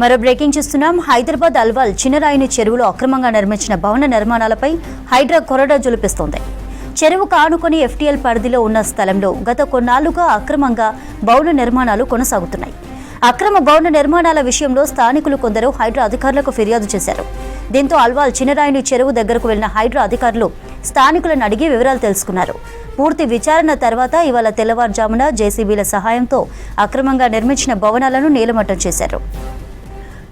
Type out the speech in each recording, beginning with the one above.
మరో బ్రేకింగ్ చూస్తున్నాం. హైదరాబాద్ అల్వాల్ చిన్నరాయిని చెరువులో అక్రమంగా నిర్మించిన భవన నిర్మాణాలపై హైడ్రా కొరడా జులిపిస్తోంది. చెరువు కానుకొని ఎఫ్టీఎల్ పరిధిలో ఉన్న స్థలంలో గత కొన్నాళ్ళుగా అక్రమంగా భవన నిర్మాణాలు కొనసాగుతున్నాయి. అక్రమ భవన నిర్మాణాల విషయంలో స్థానికులు కొందరు హైడ్రా అధికారులకు ఫిర్యాదు చేశారు. దీంతో అల్వాల్ చిన్నరాయిని చెరువు దగ్గరకు వెళ్ళిన హైడ్రా అధికారులు స్థానికులను అడిగి వివరాలు తెలుసుకున్నారు. పూర్తి విచారణ తర్వాత ఇవాళ తెల్లవారుజామున జేసీబీల సహాయంతో అక్రమంగా నిర్మించిన భవనాలను నీలమట్టం చేశారు.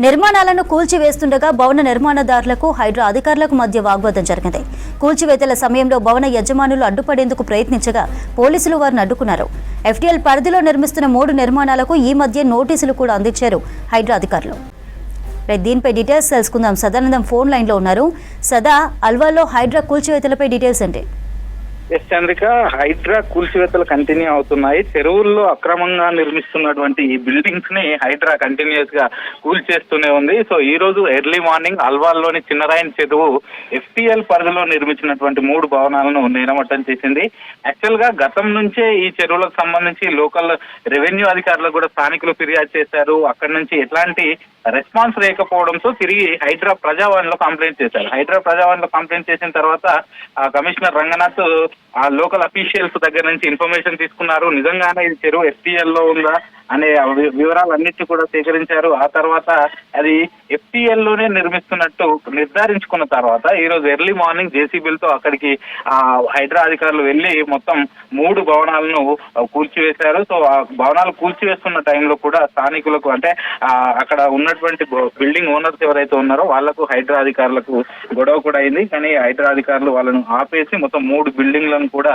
నిర్మాణాలను కూల్చివేస్తుండగా భవన నిర్మాణదారులకు హైడ్రా అధికారులకు మధ్య వాగ్వాదం జరిగింది. కూల్చివేతల సమయంలో భవన యజమానులు అడ్డుపడేందుకు ప్రయత్నించగా పోలీసులు వారిని అడ్డుకున్నారు. ఎఫ్డీఎల్ పరిధిలో నిర్మిస్తున్న మూడు నిర్మాణాలకు ఈ మధ్య నోటీసులు కూడా అందించారు హైడ్రా అధికారులు. దీనిపై డీటెయిల్స్ తెలుసుకుందాం. సదానందం ఫోన్ లైన్లో ఉన్నారు. సదా అల్వాలో హైడ్రా కూల్చివేతలపై డీటెయిల్స్ ఏంటి? ఎస్ చంద్రిక హైడ్రా కూల్చివేతలు కంటిన్యూ అవుతున్నాయి. చెరువుల్లో అక్రమంగా నిర్మిస్తున్నటువంటి ఈ బిల్డింగ్స్ని హైడ్రా కంటిన్యూస్గా కూల్చేస్తూనే ఉంది. సో ఈ రోజు ఎర్లీ మార్నింగ్ అల్వాల్లోని చిన్నరాయన్ చెరువు ఎఫ్టీఎల్ పరిధిలో నిర్మించినటువంటి మూడు భవనాలను నేలమట్టం చేసింది. యాక్చువల్గా గతం నుంచే ఈ చెరువులకు సంబంధించి లోకల్ రెవెన్యూ అధికారులకు కూడా స్థానికులు ఫిర్యాదు చేశారు. అక్కడి నుంచి ఎట్లాంటి రెస్పాన్స్ లేకపోవడంతో తిరిగి హైడ్రా ప్రజావాణిలో కంప్లైంట్ చేశారు. హైడ్రా ప్రజావాణిలో కంప్లైంట్ చేసిన తర్వాత ఆ కమిషనర్ రంగనాథ్ ఆ లోకల్ అఫీషియల్స్ దగ్గర నుంచి ఇన్ఫర్మేషన్ తీసుకున్నారు. నిజంగానే ఇది చెరువు ఎస్టీఎల్లో ఉందా? అనే వివరాలన్నిటి కూడా సేకరించారు. ఆ తర్వాత అది ఎఫ్టీఎల్లోనే నిర్మిస్తున్నట్టు నిర్ధారించుకున్న తర్వాత ఈ రోజు ఎర్లీ మార్నింగ్ జేసీబీలతో అక్కడికి ఆ హైడ్రా అధికారులు వెళ్ళి మొత్తం మూడు భవనాలను కూల్చివేశారు. సో ఆ భవనాలు కూల్చివేస్తున్న టైంలో కూడా స్థానికులకు అంటే అక్కడ ఉన్నటువంటి బిల్డింగ్ ఓనర్స్ ఎవరైతే ఉన్నారో వాళ్ళకు హైడ్రా అధికారులకు గొడవ కూడా అయింది. కానీ హైడ్రా అధికారులు వాళ్ళను ఆపేసి మొత్తం మూడు బిల్డింగ్లను కూడా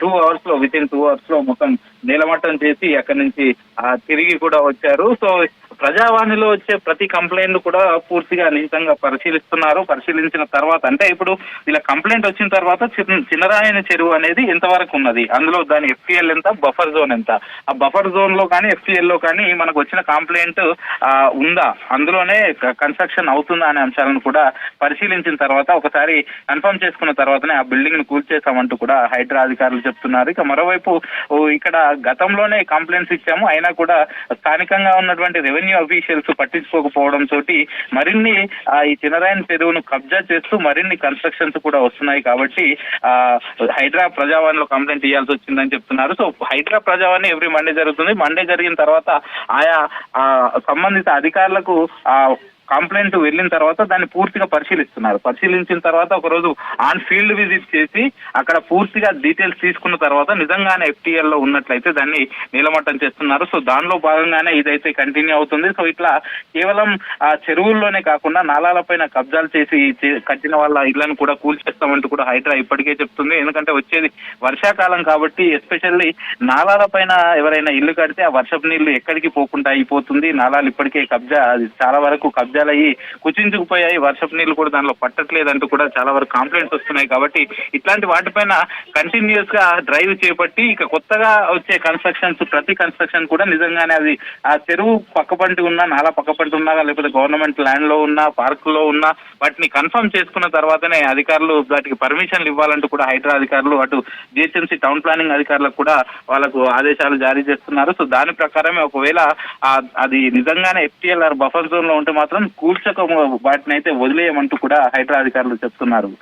టూ అవర్స్లో విత్ ఇన్ టూ అవర్స్లో మొత్తం నీలమట్టం చేసి అక్కడి నుంచి తిరిగి కూడా వచ్చారు. సో ప్రజావాణిలో వచ్చే ప్రతి కంప్లైంట్ కూడా పూర్తిగా నిహితంగా పరిశీలిస్తున్నారు. పరిశీలించిన తర్వాత అంటే ఇప్పుడు ఇలా కంప్లైంట్ వచ్చిన తర్వాత చిన్న చిన్నరాయన చెరువు అనేది ఎంతవరకు ఉన్నది? అందులో దాని ఎఫ్పిఎల్ ఎంత? బఫర్ జోన్ ఎంత? ఆ బఫర్ జోన్లో కానీ ఎఫ్టీఎల్లో కానీ మనకు వచ్చిన కంప్లైంట్ ఉందా? అందులోనే కన్స్ట్రక్షన్ అవుతుందా అనే అంశాలను కూడా పరిశీలించిన తర్వాత ఒకసారి కన్ఫర్మ్ చేసుకున్న తర్వాతనే ఆ బిల్డింగ్ను కూల్చేస్తామంటూ కూడా హైడ్రా అధికారులు చెప్తున్నారు. ఇక మరోవైపు ఇక్కడ గతంలోనే కంప్లైంట్స్ ఇచ్చాము. అయినా కూడా స్థానికంగా ఉన్నటువంటి రెవెన్యూ అఫీషియల్స్ పట్టించుకోకపోవడం తోటి మరిన్ని ఆ, ఈ చినరాయన్ చెరువును కబ్జా చేస్తూ మరిన్ని కన్స్ట్రక్షన్స్ కూడా వస్తున్నాయి కాబట్టి ఆ, హైడ్రా ప్రజావాణిలో కంప్లైంట్ ఇవ్వాల్సి వచ్చిందని చెప్తున్నారు. So Hydraa Prajavani every Monday జరుగుతుంది. మండే జరిగిన తర్వాత ఆయా ఆ, సంబంధిత అధికారులకు ఆ కంప్లైంట్ వెళ్ళిన తర్వాత దాన్ని పూర్తిగా పరిశీలిస్తున్నారు. పరిశీలించిన తర్వాత ఒక రోజు ఆన్ ఫీల్డ్ విజిట్ చేసి అక్కడ పూర్తిగా డీటెయిల్స్ తీసుకున్న తర్వాత నిజంగానే ఎఫ్టీఎల్లో ఉన్నట్లయితే దాన్ని నీలమట్టం చేస్తున్నారు. సో దానిలో భాగంగానే ఇదైతే కంటిన్యూ అవుతుంది. సో ఇట్లా కేవలం ఆ చెరువుల్లోనే కాకుండా నాలాలపైన కబ్జాలు చేసి కట్టిన వాళ్ళ ఇళ్ళను కూడా కూల్చేస్తామంటూ కూడా హైడ్రా ఇప్పటికే చెప్తుంది. ఎందుకంటే వచ్చేది వర్షాకాలం కాబట్టి ఎస్పెషల్లీ నాలాల పైన ఎవరైనా ఇల్లు కడితే ఆ వర్షపు నీళ్ళు ఎక్కడికి పోకుండా అయిపోతుంది. నాలాలు ఇప్పటికే కబ్జా అది చాలా వరకు కబ్జా కబ్జాలయ్యి కుచించుకుపోయాయి వర్షపు నీళ్ళు కూడా దానిలో పట్టట్లేదంటూ కూడా చాలా వరకు కంప్లైంట్స్ వస్తున్నాయి కాబట్టి ఇట్లాంటి వాటిపైన కంటిన్యూస్గా డ్రైవ్ చేపట్టి ఇక కొత్తగా వచ్చే కన్స్ట్రక్షన్స్ ప్రతి కన్స్ట్రక్షన్ కూడా నిజంగానే అది ఆ చెరువు పక్కపంటి ఉన్నా నాలా పక్కపంటి ఉన్నా లేకపోతే గవర్నమెంట్ ల్యాండ్లో ఉన్నా పార్క్లో ఉన్నా వాటిని కన్ఫర్మ్ చేసుకున్న తర్వాతనే అధికారులు వాటికి పర్మిషన్లు ఇవ్వాలంటూ కూడా హైడ్రా అధికారులు అటు జిహెచ్ఎంసీ టౌన్ ప్లానింగ్ అధికారులకు కూడా వాళ్ళకు ఆదేశాలు జారీ చేస్తున్నారు. సో దాని ప్రకారమే ఒకవేళ అది నిజంగానే ఎఫ్టీఎల్ఆర్ బఫర్ జోన్లో ఉంటే మాత్రం కూల్చక వాటిని అయితే వదిలేయమంటూ కూడా హైడ్రా అధికారులు చెప్తున్నారు.